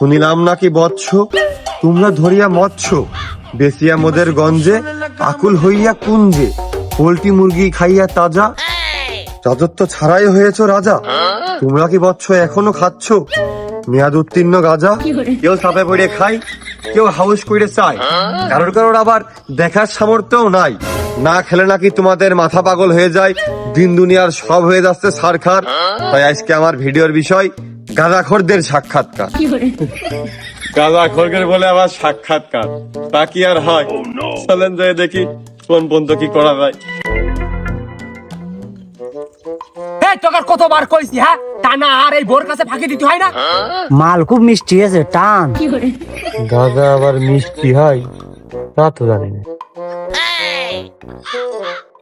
শুনিলাম নাকি বৎস? তোমরা ধরিয়া মৎস্য। বেসিয়া মোদের গঞ্জে, আকুল হইয়া কুঞ্জে। পোল্ট্রি মুরগি খাইয়া তাজা। রাজত্ব ছাড়াই হয়েছ রাজা। তোমরা কি বৎস এখনও খাচ্ছ? মেয়াদ উত্তীর্ণ গাজা। কেউ সাপে পড়ে খায়, কেউ হাউস করে চায়। কারোর কারোর আবার দেখার সামর্থ্যও নাই। না খেলে নাকি তোমাদের মাথা পাগল হয়ে যায়, দিন দুনিয়ার সব হয়ে যাচ্ছে সারখার। তাই আজকে আমার ভিডিওর বিষয় গাঁদাখোরদের সাক্ষাৎকার। গাঁদাখোরদের বলে আবার সাক্ষাৎকার। তা কি আর হয়? চলেন যাই দেখি কোন পর্যন্ত কি করা যায়। কতবার কইছি হ্যাঁ? টানা আর এই বোর কাছে ফাঁকি দিতে হয় না? মাল খুব মিষ্টি আছে টান। গাঁদা আবার মিষ্টি হয় তা তো জানি না।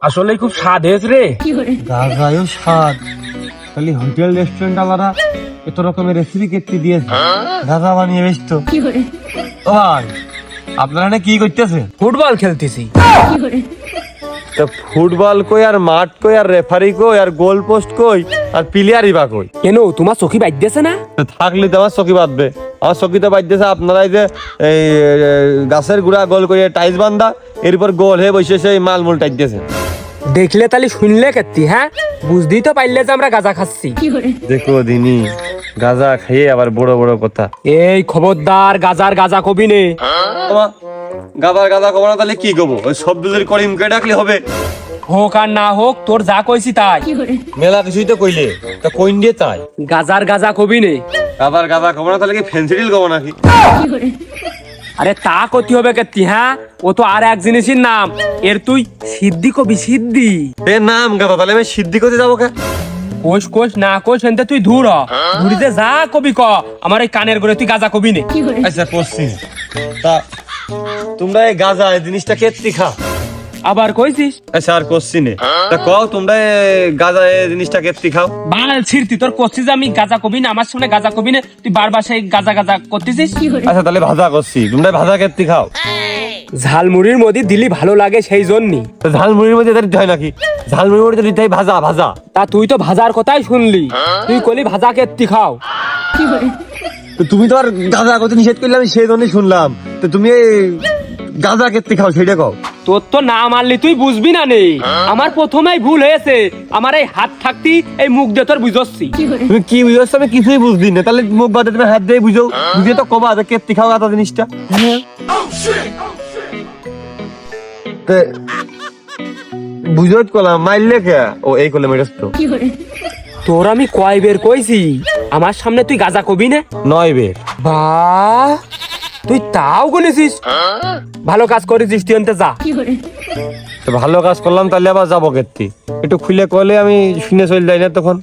আসলে খুব স্বাদ হয়েছে রে। গাঁদায়ও স্বাদ। খালি হোটেল রেস্টুরেন্ট আলাদা এত রকমের রেসিপি কেটে দিয়েছে। গাঁদা বানিয়ে বেশ তো ও ভাই আপনারা না কি করতেছে? ফুটবল খেলতেছি। তো ফুটবল কই আর মাঠ কই আর রেফারি কই আর গোল পোস্ট কই আর প্লেয়ারই বা কই? কেন তোমার চোখি বাইতেছে না? থাকলে তো আমার চকি বাঁধবে। আমার চকি তো বাঁধতেছে আপনারাই যে এই গাছের গুড়া গোল করে টাইস বান্ধা এরপর গোল হয়ে বসে সেই মালমূল টাইতেছে। দেখলে তাহলে শুনলে কেতি হ্যাঁ? বুঝতেই তো পারলে যে আমরা গাঁজা খাচ্ছি। দেখো দিনি গাঁজা খেয়ে আবার বড় বড় কথা। এই খবরদার গাজার গাজা কবি নে। গাদার গাদা কবনা তাহলে কি কব? ওই শব্দদের করিমকে ডাকলে হবে? হোক আর না হোক তোর যা কইছি তাই। মেলা কিছুই তো কইলে তা কইন দিয়ে তাই। গাজার গাজা কবি নে। গাদার গাদা কবনা তাহলে কি ফেন্সিডিল কব নাকি? আরে তা কতি হবে কে তিহা ও তো আর এক জিনিসের নাম। এর তুই সিদ্ধি কবি সিদ্ধি। এ নাম গাদা তাহলে আমি সিদ্ধি করতে যাব কে? কোষ কোষ না কোষ এনতে তুই ধুর। হ। ধুরিতে যা কবি ক আমার এই কানের ঘরে তুই গাজা কবি নে। আচ্ছা করছি। তা তোমরা এই গাজা এই জিনিসটা কেত্তি খা। আবার কইছিস? আচ্ছা আর করছি নে। তা কও তোমরা গাজা এই জিনিসটা কেত্তি খাও। বাল ছিড়তি তোর করছিস আমি গাজা কবি না আমার সামনে গাজা কবি না তুই বারবার সেই গাজা গাজা করতেছিস? আচ্ছা তাহলে ভাজা করছি। তোমরা ভাজা কেত্তি খাও। ঝালমুড়ির মধ্যে দিলি ভালো লাগে সেই জন্যই তো ঝালমুড়ির মধ্যে এটা দিতে হয় নাকি? ঝালমুড়ির মধ্যে দিতে হয় ভাজা ভাজা। তা তুই তো ভাজার কথাই শুনলি। তুই কলি ভাজা কেত্তি খাও। তো তুমি তো আর গাঁজা করতে নিষেধ করলে আমি সেই জন্যই শুনলাম। তো তুমি এই গাঁজা কেত্তি খাও সেটা কও। তোর তো না মারলি তুই বুঝবি না নেই। আমার প্রথমেই ভুল হয়েছে আমার এই হাত থাকতি এই মুখ দিয়ে তোর বুঝচ্ছি। তুমি কি বুঝছ আমি কিছুই বুঝদি না। তাহলে মুখ বাদে তুমি হাত দিয়ে বুঝো। বুঝিয়ে তো কবা যে কেত্তি খাও জিনিসটা। বুঝত কলাম মাইলে কে? ও এই করলাম এটা তো। তোর আমি কয় বের কইছি? আমার সামনে তুই গাজা কবি না? নয় বের। বা তুই তাও গুনেছিস ভালো কাজ করেছিস তুই অন্তে যা। তো ভালো কাজ করলাম তাহলে আবার যাব কেত্তি। একটু খুলে কলে আমি শুনে চলে যাই না তখন।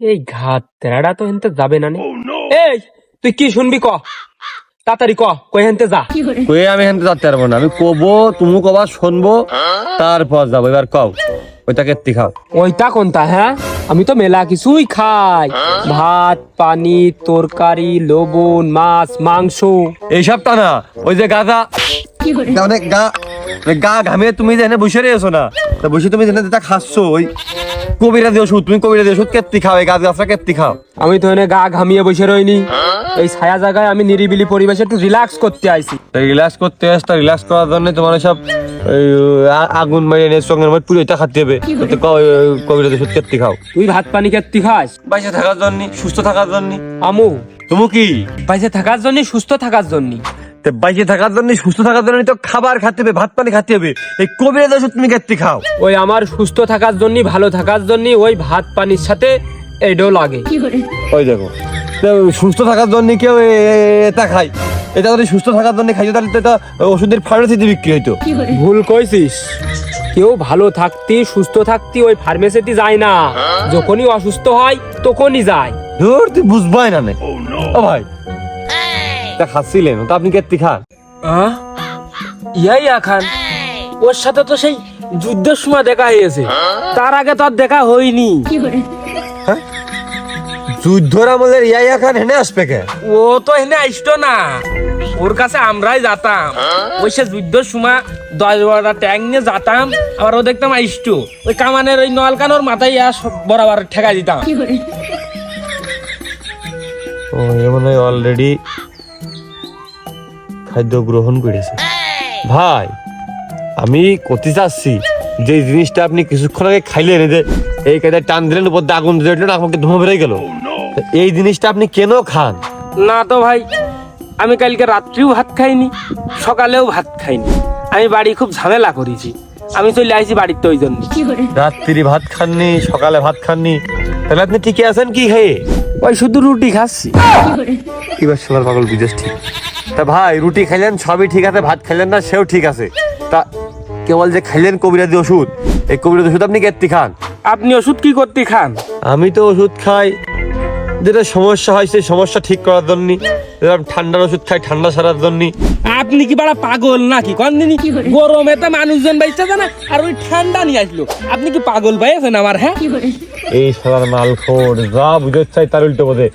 এই ঘাত তেরাটা তো হেনতে যাবে না নে। এই তুই কি শুনবি ক? তাড়াতাড়ি ক কই হেনতে যা। কয়ে আমি থেকে যেতে পারব না আমি কবো তুমি কবা শুনব তারপর যাব। এবার কও ওইটা কেত্তি খাও। ওইটা কোনটা হ্যাঁ? আমি তো মেলা কিছুই খাই। ভাত পানি তরকারি লবণ মাছ মাংস। এইসব তা না ওই যে গাঁদা অনেক গা ওই গা ঘামে তুমি যেখানে বসে রয়েছো না? তা বসে তুমি যেখানে যেটা খাচ্ছ ওই কবিরা দিয়ে ওষুধ তুমি কবিরা দিয়ে ওষুধ কেত্তি খাও এই গাছ কেত্তি খাও। আমি তো এনে গা ঘামিয়ে বসে রইনি। এই ছায়া জায়গায় আমি নিরিবিলি পরিবেশে একটু রিল্যাক্স করতে আইছি। রিল্যাক্স করতে আসতে রিল্যাক্স করার জন্য তোমার সব আগুন মেরে এনে সঙ্গের মধ্যে পুরো এটা খাতে হবে। কবিরা দিয়ে ওষুধ কেত্তি খাও। তুই ভাত পানি কেত্তি খাস? বাইসে থাকার জন্য সুস্থ থাকার জন্য আমু। তুমি কি? বাইসে থাকার জন্য সুস্থ থাকার জন্য তো বাইসে থাকার জন্য সুস্থ থাকার জন্য তো খাবার খেতে হবে ভাত পানি খেতে হবে। এই কবিরা ওষুধ তুমি কেত্তি খাও। ওই আমার সুস্থ থাকার জন্য ভালো থাকার জন্য ওই ভাত পানির সাথে এইটাও লাগে। ওই দেখো তো সুস্থ থাকার জন্য কেউ এ- এ- এটা খায়। এটা যদি সুস্থ থাকার জন্য খাইতো তাহলে তো এটা ওষুধের ফার্মেসিতে বিক্রি হইতো। ভুল কইছিস। কেউ ভালো থাকতি সুস্থ থাকতি ওই ফার্মেসিতে যায় না। যখনই অসুস্থ হয় তখনই যায়। ধর তুই বুঝবাই না নে। ও ভাই তা খাচ্ছিলেন? তো আপনি কেত্তি খান? ইয়াই খান। ওর সাথে তো সেই যুদ্ধের সময় দেখা হয়েছে। তার আগে তো আর দেখা হয়নি। যুদ্ধর আমাদের ইয়াইয়া খান হেনে আসবে কে? ও তো এনে আসতো না। ওর কাছে আমরাই যেতাম। ওই সে যুদ্ধের সময় দশ বারোটা ট্যাঙ্ক নিয়ে যেতাম আবার ও দেখতাম আসতো। ওই কামানের ওই নলকানোর মাথায় ইয়া বরাবর ঠেকা দিতাম। ও এ মনে হয় অলরেডি খাদ্য গ্রহণ করেছে ভাই আমি করতে চাচ্ছি যে জিনিসটা আপনি কিছুক্ষণ আগে খাইলেন যে এই কাজে টান দিলেন উপর দিয়ে আগুন দিয়ে দিলেন আপনাকে ধোঁয়া বেড়ে গেল। এই জিনিসটা আপনি কেন খান? না তো ভাই আমি কালকে রাত্রিও ভাত খাইনি সকালেও ভাত খাইনি। আমি বাড়ি খুব ঝামেলা করেছি। আমি চলে বাড়ির তো ওই জন্য। রাত্রি ভাত খাননি সকালে ভাত খাননি তাহলে আপনি ঠিকই আছেন কি হে? ওই শুধু রুটি খাচ্ছি। এবার সোনার পাগল বিদেশ ঠিক তা ভাই রুটি খাইলেন সবই ঠিক আছে ভাত খাইলেন না সেও ঠিক আছে। তা কেবল যে খাইলেন কবিরাজি ওষুধ। এই কবিরাজি ওষুধ আপনি কেত্তি খান। আপনি ওষুধ কি করতে খান? আমি তো ওষুধ খাই। যেটা সমস্যা হয় সেই সমস্যা ঠিক করার জন্য যেরকম ঠান্ডার ওষুধ খাই ঠান্ডা সারার জন্য আপনি কি বাড়া পাগল নাকি? কন্দিনি গরমে তো মানুষজন বাইচা না আর ওই ঠান্ডা নিয়ে আসলো। আপনি কি পাগল পাইছেন আমার হ্যাঁ? এই সালার মাল খোর যা বুঝতে চাই তার উল্টো বোধে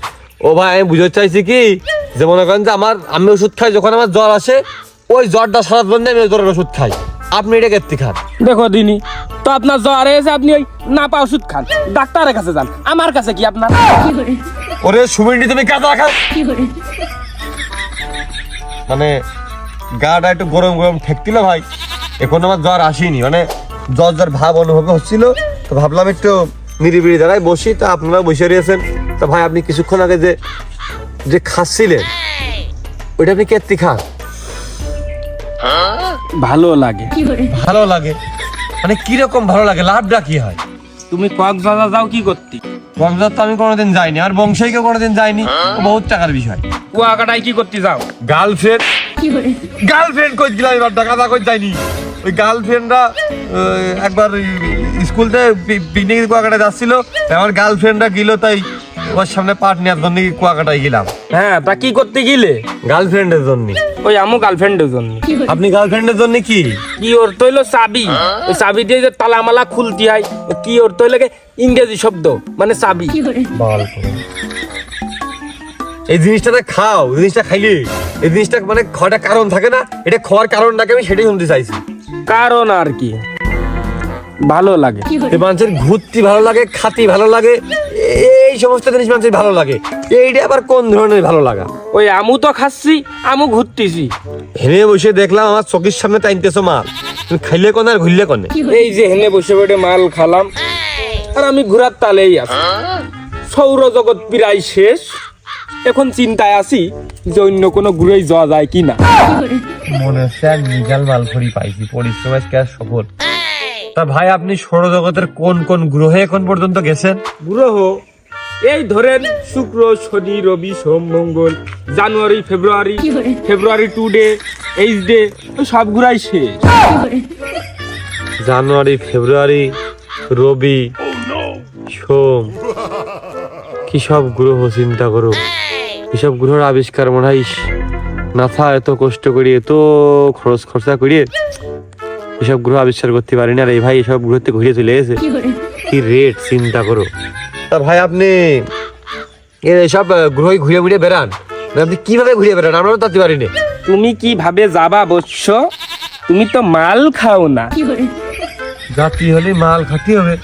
ও ভাই আমি বুঝতে চাইছি কি? যে মনে করেন যে আমার আমি ওষুধ খাই যখন আমার জ্বর আসে ওই জ্বরটা সারার জন্য আমি ওই জ্বরের ওষুধ খাই। আপনি এটা কেত্তি খান? দেখো দিনি তো আপনার জ্বর এসে আপনি ওই না পা ওষুধ খান। ডাক্তারের কাছে যান। আমার কাছে কি আপনার? ওরে সুমিন্ডি তুমি কাঁচা রাখা মানে গাটা একটু গরম গরম ঠেকছিল ভাই। এখন আমার জ্বর আসেনি। মানে জ্বর জ্বর ভাব অনুভব হচ্ছিল। তো ভাবলাম একটু নিরিবিড়ি দাঁড়ায় বসি। তো আপনারা বসে রয়েছেন। তো ভাই আপনি কিছুক্ষণ আগে যে যে খাচ্ছিলেন ওইটা আপনি কেত্তি খান? ভালো লাগে। ভালো লাগে? মানে কীরকম ভালো লাগে? লাভটা কি হয়? তুমি কক্সবাজার যাও কি করতে? কক্সবাজার তো আমি কোনোদিন যাইনি আর বংশীকে কোনোদিন যাইনি। ও বহুত টাকার বিষয়। কুয়াকাটায় কি করতে যাও? গার্লফ্রেন্ড? গার্লফ্রেন্ড কই দিলাম এবার? টাকা দা কই যাইনি ওই গার্লফ্রেন্ডরা একবার স্কুলতে পিকনিক কুয়াকাটা যাচ্ছিল তাই আমার গার্লফ্রেন্ডরা গেল তাই ওর সামনে পাট নেওয়ার জন্য কুয়াকাটায় গেলাম? হ্যাঁ তা কি করতে গেলে? গার্লফ্রেন্ডের জন্য। ওই আমু গার্লফ্রেন্ডের জন্য। আপনি গার্লফ্রেন্ডের জন্য কি? কি ওর তো হইল চাবি? ওই চাবি দিয়ে যে তালামালা খুলতি হয় কি ওর তো হইল ইংরেজি শব্দ মানে চাবি। বাল? এই জিনিসটা খাও জিনিসটা খাইলে এই জিনিসটা মানে খাওয়াটা কারণ থাকে না এটা খাওয়ার কারণটাকে আমি সেটাই শুনতে চাইছি। কারণ আর কি? ভালো লাগে। মানুষের ঘুরতে ভালো লাগে খাতি ভালো লাগে এই সমস্ত জিনিস মানুষের ভালো লাগে। এইটা আবার কোন ধরনের ভালো লাগা? ওই আমু তো খাচ্ছি আমু ঘুরতেছি। হেনে বসে দেখলাম আমার চোখের সামনে টাইনতেছো মাল। খাইলে কোন আর ঘুরলে কোনে? এই যে হেনে বসে বসে মাল খালাম। আর আমি ঘোরার তালেই আছি। সৌরজগৎ প্রায় শেষ। এখন চিন্তায় আছি যে অন্য কোনো ঘুরেই যাওয়া যায় কি না মনে হচ্ছে আর নিগাল মাল পাইছি পরিশ্রম আজকে আর সফল। তা ভাই আপনি সৌরজগতের কোন কোন গ্রহে এখন পর্যন্ত গেছেন? গ্রহ? এই ধরেন শুক্র শনি রবি সোম মঙ্গল জানুয়ারি ফেব্রুয়ারি ফেব্রুয়ারি টু ডে এইচ ডে সব ঘুরাই শেষ। জানুয়ারি ফেব্রুয়ারি রবি সোম। কি সব গ্রহ চিন্তা করো। এসব গ্রহের আবিষ্কার মনে হয় নাসা এত কষ্ট করিয়ে এত খরচ খরচা করিয়ে এসব গ্রহ আবিষ্কার করতে পারি না রে ভাই এসব গ্রহতে ঘুরে চলে গেছে। কি রেট চিন্তা করো। তা ভাই আপনি এসব আহ, গ্রহে ঘুরে ঘুরে বেড়ান। আপনি কীভাবে ঘুরে বেড়ান? আমরা তো পারি না তুমি কীভাবে যাবা বৎস? তুমি তো মাল খাও না। জাতি হলে মাল খাতি হবে।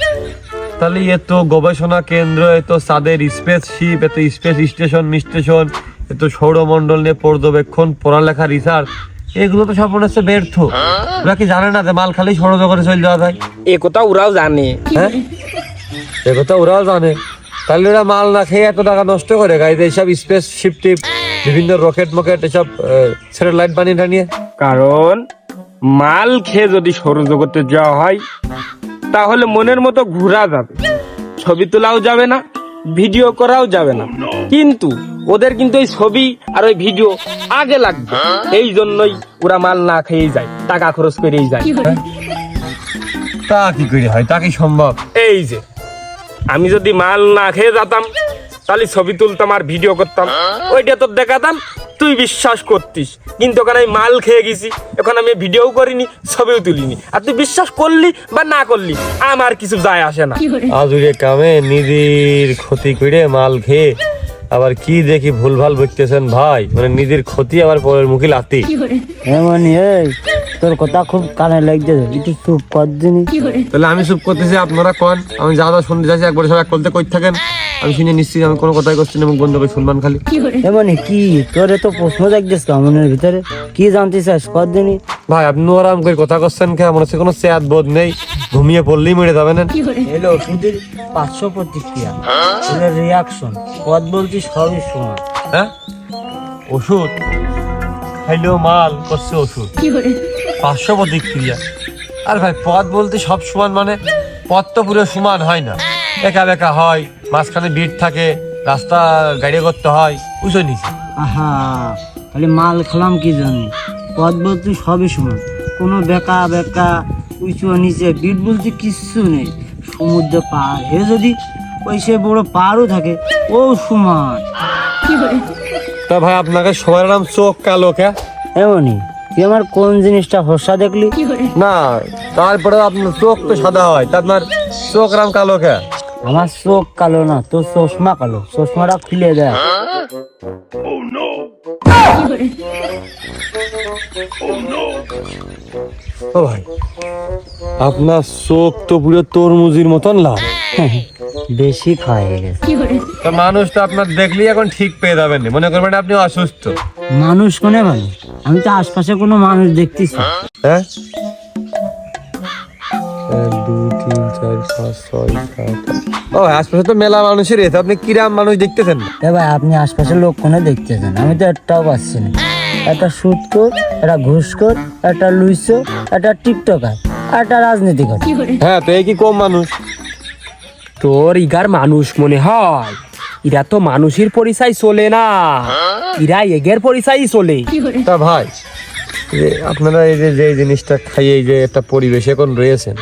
তাহলে এত গবেষণা কেন্দ্র এত সাদের স্পেস শিপ এত স্পেস স্টেশন স্টেশন এত সৌরমণ্ডল নিয়ে পর্যবেক্ষণ পড়ালেখা রিসার্চ এগুলো তো সব মনে হচ্ছে ব্যর্থ। ওরা কি জানে না যে মাল খালি সৌরজগতে চলে যাওয়া যায়? এ কথা ওরাও জানে। হ্যাঁ? এ কথা ওরাও জানে। তাহলে ওরা মাল না খেয়ে এত টাকা নষ্ট করে গাড়িতে এইসব স্পেস শিপ টিপ বিভিন্ন রকেট মকেট এসব স্যাটেলাইট বানিয়ে টানিয়ে? কারণ মাল খেয়ে যদি সৌরজগতে যাওয়া হয় তাহলে মনের মতো ঘোরা যাবে। ছবি তোলাও যাবে না। ভিডিও করাও যাবে না। কিন্তু ওদের কিন্তু এই ছবি আর ওই ভিডিও আগে লাগবে। এই জন্যই ওরা মাল না খেয়েই যায় টাকা খরচ করেই যায়। তা কি করে হয়? তা কি সম্ভব? এই যে আমি যদি মাল না খেয়ে যেতাম তাহলে ছবি তুলতাম আর ভিডিও করতাম। ওইটা তো দেখাতাম তুই বিশ্বাস করতিস। কিন্তু ওখানে আমি মাল খেয়ে গেছি। ওখানে আমি ভিডিও করিনি ছবিও তুলিনি। আর তুই বিশ্বাস করলি বা না করলি আমার কিছু যায় আসে না। আজুরে কামে নিজের ক্ষতি করে মাল খেয়ে আবার কি দেখি ভুলভাল বকতেছেন ভাই? মানে নিজের ক্ষতি আবার পরের মুখে লাতি। এমন এই তোর কথা খুব কানে লাগতেছে। একটু চুপ কর দিনি। তাহলে আমি চুপ করতেছি আপনারা কন। আমি যা যা শুনতে চাইছি একবার সব এক করতে কই থাকেন। আমি শুনে নিশ্চিত আমি কোনো কথাই করছি না এবং বন্ধ করে শুনবান খালি। এমনি কি? তোর তো প্রশ্ন দেখছিস মনের ভিতরে। কি জানতে চাস? কদিনই ভাই আপনি আরাম করে কথা করছেন কে? আমার হচ্ছে কোনো চেয়াত বোধ নেই। ঘুমিয়ে পড়লেই মরে যাবেন এলো ওষুধের পাঁচশো প্রতিক্রিয়া। রিয়াকশন পদ বলছি সবই সমান হ্যাঁ? ওষুধ? খাইলেও মাল করছে ওষুধ। পাঁচশো প্রতিক্রিয়া। আর ভাই পথ বলতে সব সমান মানে পথ তো পুরো সমান হয় না। একা বেকা হয় মাঝখানে ভিড় থাকে রাস্তা গাড়ি করতে হয় বুঝো নিছি আহা তাহলে মাল খেলাম কি জানি? পথ বলতে সবই সমান। কোনো বেকা বেকা উঁচু নিচে বিট বলতে কিচ্ছু নেই। সমুদ্র পার হে যদি ওই সে বড় পারও থাকে ও সমান। তা ভাই আপনাকে সবার নাম চোখ কালো কে? এমনই তুই আমার কোন জিনিসটা হর্ষা দেখলি? না তারপরে আপনার চোখ তো সাদা হয় তা আপনার চোখ রাম কালো কে? আমার চোখ কালো না তোর চশমা কালো। চশমাটা খুলে দেয় ও ভাই আপনার চোখ তো পুরো তরমুজির মতন লাল। বেশি খাওয়া গেছে। তা মানুষ তো আপনার দেখলেই এখন ঠিক পেয়ে যাবেন না। মনে করবেন আপনি অসুস্থ। মানুষ কোনে ভালো আমি তো আশপাশে কোনো মানুষ দেখতেছি। হ্যাঁ? এক দুই তিন চার পাঁচ ছয় সাত। ও আশপাশে তো মেলা মানুষের এতে আপনি কিরাম মানুষ দেখতেছেন? না এ ভাই আপনি আশপাশের লোক কোনে দেখতেছেন? আমি তো একটাও পাচ্ছি না। একটা সুদকর একটা ঘুষকর একটা লুইসো একটা টিকটকার আর একটা রাজনীতি করে হ্যাঁ তো এই কি কম মানুষ? তোর ইগার মানুষ মনে হয়? ইরা তো মানুষের পরিচয় চলে না। ইরা এগের পরিচয়ই চলে। তা ভাই যে আপনারা এই যে যে জিনিসটা খাইয়ে এই যে একটা পরিবেশ এখন রয়েছেন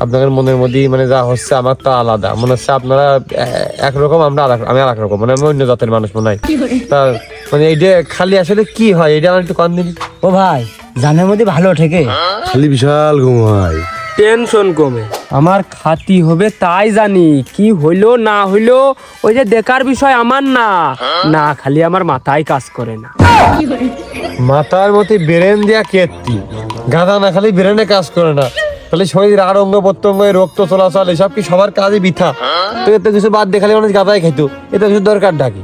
আপনাদের মনের মধ্যেই মানে যা হচ্ছে আমার তো আলাদা। মনে হচ্ছে আপনারা একরকম আমরা আলাদা- আমি আলাদা রকম মানে আমি অন্য জাতের মানুষ মনে হয়। তা মানে এইটা খালি আসলে কি হয়? এটা আমার একটু কম দিন ও ভাই জানের মধ্যে ভালো ঠেকে খালি বিশাল ঘুম হয়। টেনশন কমে। আমার খাতি হবে তাই জানি কি হইল না হইল ওই যে দেখার বিষয় আমার না। না খালি আমার মাথায় কাজ করে না। মাথার মধ্যে বেরেন দিয়া কেটটি গাদা না খালি বেরেনে কাজ করে না। তাহলে শরীর আর অঙ্গ প্রত্যঙ্গ রক্ত চলাচল এসব কি সবার কাজে বৃথা? তো এতে কিছু বাদ দেখালে মানুষ গাদাই খাইতো। এটা কিছু দরকার ডাকি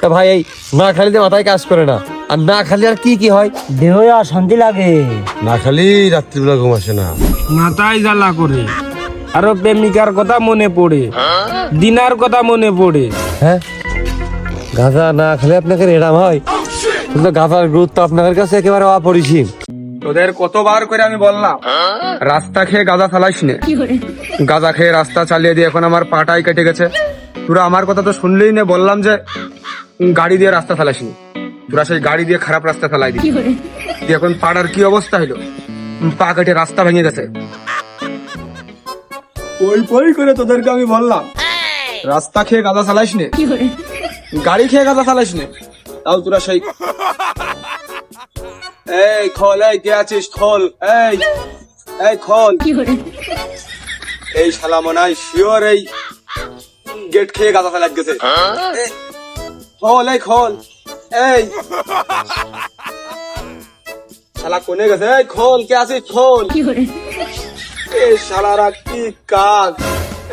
তা ভাই এই না খালি যে মাথায় কাজ করে না। আর না খালি আর কি কি হয়? দেহ অশান্তি লাগে। না খালি রাত্রিবেলা ঘুম আসে না। মাথায় জ্বালা করে। আরও প্রেমিকার কথা মনে পড়ে। দিনার কথা মনে পড়ে। হ্যাঁ? গাঁজা না খালি আপনাকে এরাম হয়। কিন্তু গাঁজার গুরুত্ব আপনাদের কাছে একেবারে অপরিসীম। তোদের কতবার করে আমি বললাম রাস্তা খেয়ে গাঁজা চালাইস নে। গাঁজা খেয়ে রাস্তা চালিয়ে দিয়ে এখন আমার পাটাই কেটে গেছে। তোরা আমার কথা তো শুনলেই না বললাম যে গাড়ি দিয়ে রাস্তা চালাইস নি। তোরা সেই গাড়ি দিয়ে খারাপ রাস্তা চালাই দিবি। দিয়ে এখন পাড়ার কি অবস্থা হইল? পা কেটে রাস্তা ভেঙে গেছে। ওই ওই করে তোদেরকে আমি বললাম রাস্তা খেয়ে গাঁজা চালাইস নে। গাড়ি খেয়ে গাঁজা চালাইস নে। তাও তোরা সেই এই খোল এই কে আছিস? খোল এই এই খোল। এই শালা মনে হয় শিওর এই গেট খেয়ে গাঁদা ফেলা গেছে। খোল এই খোল এই। শালা কোনে গেছে? এই খোল কে আছিস? খোল। এই শালারা কি কাজ?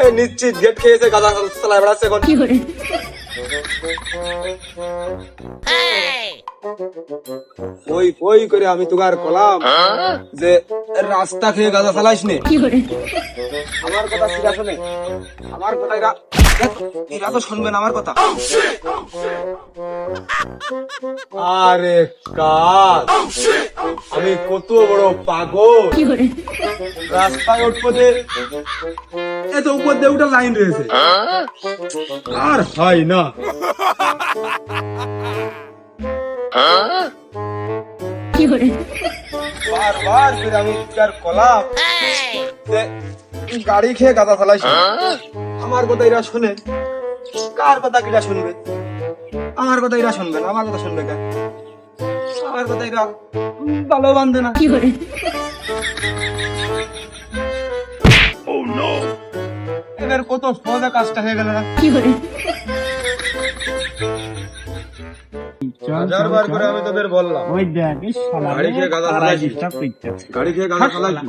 এই নিশ্চিত গেট খেয়েছে গাঁদা চালায় বেড়াচ্ছে এখন। ওই ওই করে আমি তোকে আর কলাম যে রাস্তা খেয়ে গাঁদা চালাইস নে। আমার কথা সিরা শোনে। আমার কথা এরা এরা তো শুনবে না আমার কথা। আরে কাজ আমি কত বড় পাগল। রাস্তায় উঠবো যে এত উপর দিয়ে ওটা লাইন রয়েছে। আর হয় না। বারবার করে আমি তার কলাম গাড়ি খেয়ে গাদা চালাইস আমার কথা এরা শুনে, কার কথা কিরা শুনবে? আমার কথা এরা শুনবে না, আমার কথা শুনবে কেন আমার কথা এরা ভালো বান্ধে না। এদের কত সহজে কাজটা হয়ে গেল না হাজারবার করে আমি তোদের বললাম। ওই দেখ এই শালা গাড়ি খেয়ে গাদা তারাই চালাইছিস। disturb করতেছে। গাড়ি খেয়ে গাড়ি চালাইছি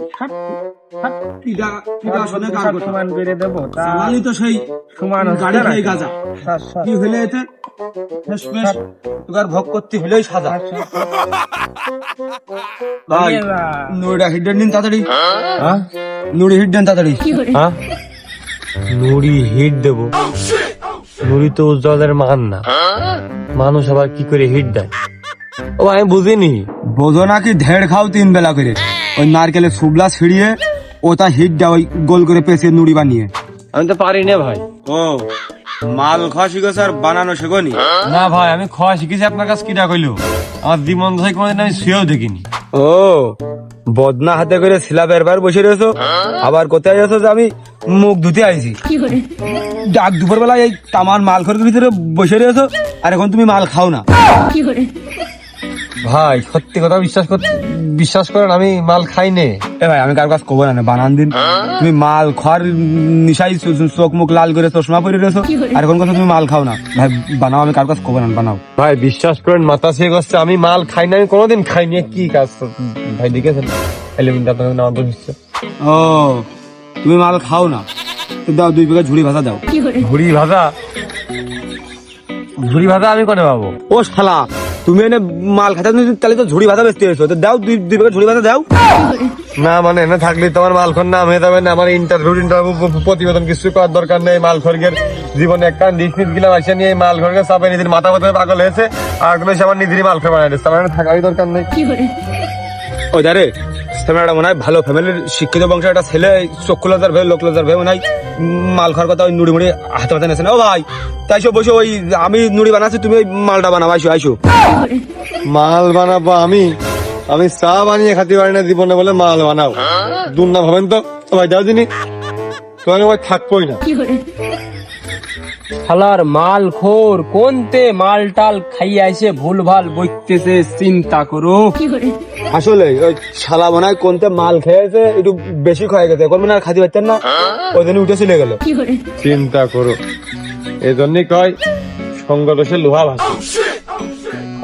সমান করে দেবো তা তো সেই সমান গাড়ি খেয়ে গাজা। সাত, সাত। কি হলে এতে? শেষমেশ তোর ভোগ করতে হলেই সাজা। ভাই। নুড়িটা হিট দেন তাড়াতাড়ি। নুড়ি হিট দেন তাড়াতাড়ি। হ্যাঁ? নুড়ি হিট দেব। নুড়ি তো উজ্জ্বলের মান না মানুষ আবার কি করে হিট দেয়? ও আমি বুঝিনি। বোঝো নাকি ঢেড় খাও তিন বেলা করে। ওই নারকেলের সুবলা ছিড়িয়ে ওটা হিট দেওয়া ওই গোল করে পেঁচিয়ে নুড়ি বানিয়ে। আমি তো পারি না ভাই। ও মাল খাওয়া শিখেছে আর বানানো শেখনি? না ভাই আমি খাওয়া শিখেছি আপনার কাছে কিনা কইলো? আমার জীবন থেকে কোনোদিন আমি শুয়েও দেখিনি। ও বদনা হাতে করে সিলাপের বার বসে রয়েছো। আবার কোথায় আছো যে আমি মুখ ধুতে আইছি। ডাক দুপুর বেলা এই তামান মাল খড়ের ভিতরে বসে রয়েছো আর এখন তুমি মাল খাও না। ভাই সত্যি কথা বিশ্বাস কর বিশ্বাস করেন আমি মাল খাই নে। এ ভাই আমি কার কাছে কব না বানান দিন। তুমি মাল খাওয়ার নিশাই চোখ মুখ লাল করে চশমা পরে রয়েছো আর এখন কথা তুমি মাল খাও না। ভাই বানাও আমি কার কাছে কব না বানাও। ভাই বিশ্বাস করেন মাথা সে হচ্ছে আমি মাল খাই না আমি কোনোদিন খাইনি কি কাজ? ভাই দেখেছেন? এলিমিনটা আপনাকে নাম তো ও। তুমি মাল খাও না দাও দুই বিঘা ঝুড়ি ভাষা দাও। ঝুড়ি ভাজা? ঝুড়ি ভাজা আমি কোনে পাবো? ও শালা তুমি এনে মাল খাতে তুমি তাহলে তো ঝুড়ি ভাষা বেচতে এসো তো দাও দুই দুই বিঘা ঝুড়ি ভাষা দাও। না মানে এনে থাকলে তোমার মাল মালখন নাম হয়ে যাবে না আমার ইন্টারভিউ ইন্টারভিউ প্রতিবেদন কিছু করার দরকার নেই মাল খড়গের জীবনে একটা ডিস নিস গিলাম আসে নিয়ে এই মাল খড়গে চাপে নিজের মাথা ব্যথা পাগল হয়েছে আর তুমি এসে আমার নিজেরই মাল খড় বানাই দিচ্ছে আমার এখানে থাকারই দরকার নেই। ও দারে ফ্যামিলিটা মনে হয় ভালো ফ্যামিলির শিক্ষিত বংশের একটা ছেলে চক্ষু লজার ভেবে লোক লজার ভেবে মনে হয় মাল খাওয়ার কথা ওই নুড়ি মুড়ি হাতে হাতে নেছে না। ও ভাই তাই সব বসে ওই আমি নুড়ি বানাচ্ছি তুমি ওই মালটা বানাবো আইসো আইসো। মাল বানাবো আমি? আমি চা বানিয়ে খাতে পারি না জীবনে বলে মাল বানাও। দূর না তো? ও ভাই দাও দিনি। তোমাকে ভাই থাকবোই না। শালার মাল খোর কোনতে মাল টাল খাইয়ে আইসে ভুল ভালো বইতেছে চিন্তা করো। আসলে ওই শালা মনে হয় কোনতে মাল খেয়েছে একটু বেশি খাওয়া গেছে। এখন মনে আর খাতে পারতেন না। ওই জন্য উঠে চলে গেল। চিন্তা করো। এই জন্যই কয় সংগদোষে লোহা ভাসে।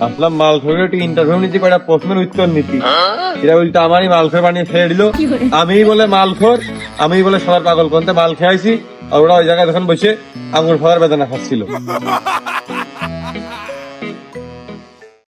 আসলাম মাল খড়ে একটু ইন্টারভিউ নিতে কয়টা প্রশ্নের উত্তর নীতি। এরা উল্টা আমারই মাল খড় বানিয়ে ফেলে দিল। আমি বলে মালখোর আমি বলে সবার পাগল কোনতে মাল খেয়েছি আর ওরা ওই জায়গায় যখন বসে আঙুর খাওয়ার বেদনা খাচ্ছিল।